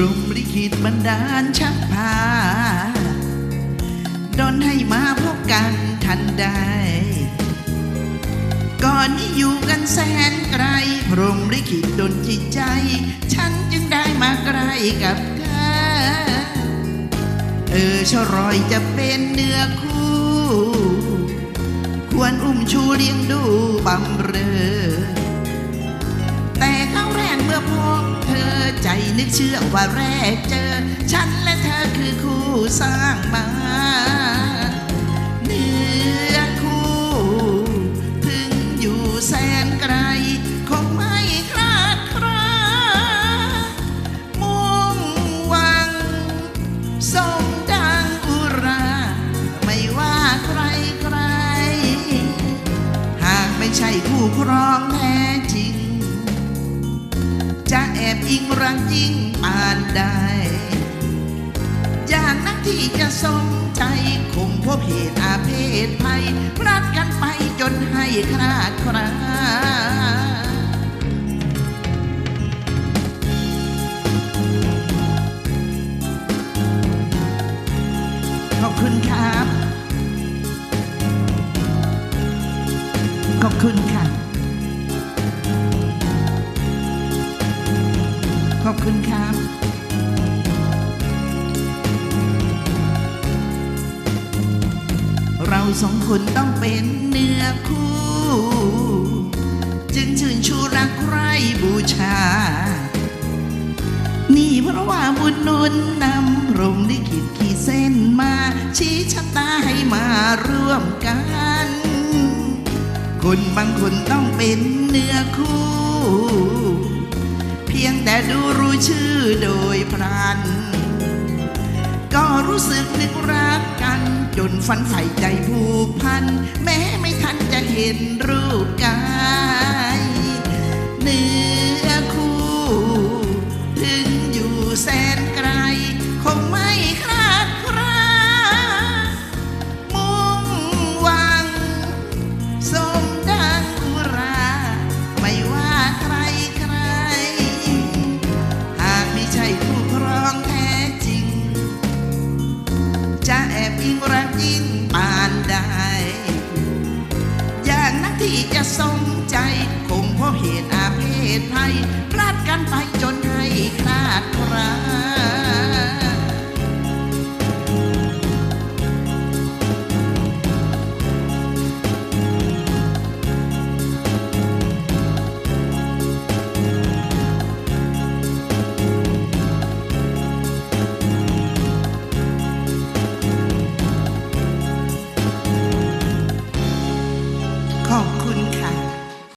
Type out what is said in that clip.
รหมลิขิตบันดาลชักพาดนให้มาพบกันทันใด ก่อนนี้อยู่กันแสนไกล พรหมลิขิตดนจิตใจ ฉันจึงได้มาใกล้กับเธอ เออชรอยจะเป็นเนื้อคู่ ควรอุ้มชูเลี้ยงดูบำเรอ นึกเชื่อว่าแรกเจอ ฉันและเธอคือคู่สร้างมาเนื้อคู่ ถึงอยู่แสนไกล คงไม่คลาดคลามุ่งหวังสมดังอุรา ไม่ว่าใครใคร หากไม่ใช่คู่ครองแท้จริง จะแอบอิงรักจริงปานใดอย่างนักที่จะสมใจคงพบเหตุอาเพศภัยพลัดกันไปจนให้คลาดคลาขอบคุณครับ ขอบคุณค่ะ ขอบคุณครับเราสองคนต้องเป็นเนื้อคู่ จึงชื่นชูรักใครบูชา นี่เพราะว่าบุญนุนนำรหมลิขิตขีดเส้นมา ชี้ชะตาให้มาร่วมกัน คนบางคนต้องเป็นเนื้อคู่ พียงแต่ดูรู้ชื่อโดยพรัน ก็รู้สึกนึกรักกัน จนฝันใฝ่ใจผูกพัน แม้ไม่ทันจะเห็นรูปกายเนื้อ จะสมใจ คงเพราะเหตุอาเพศภัยพลาดกันไปจน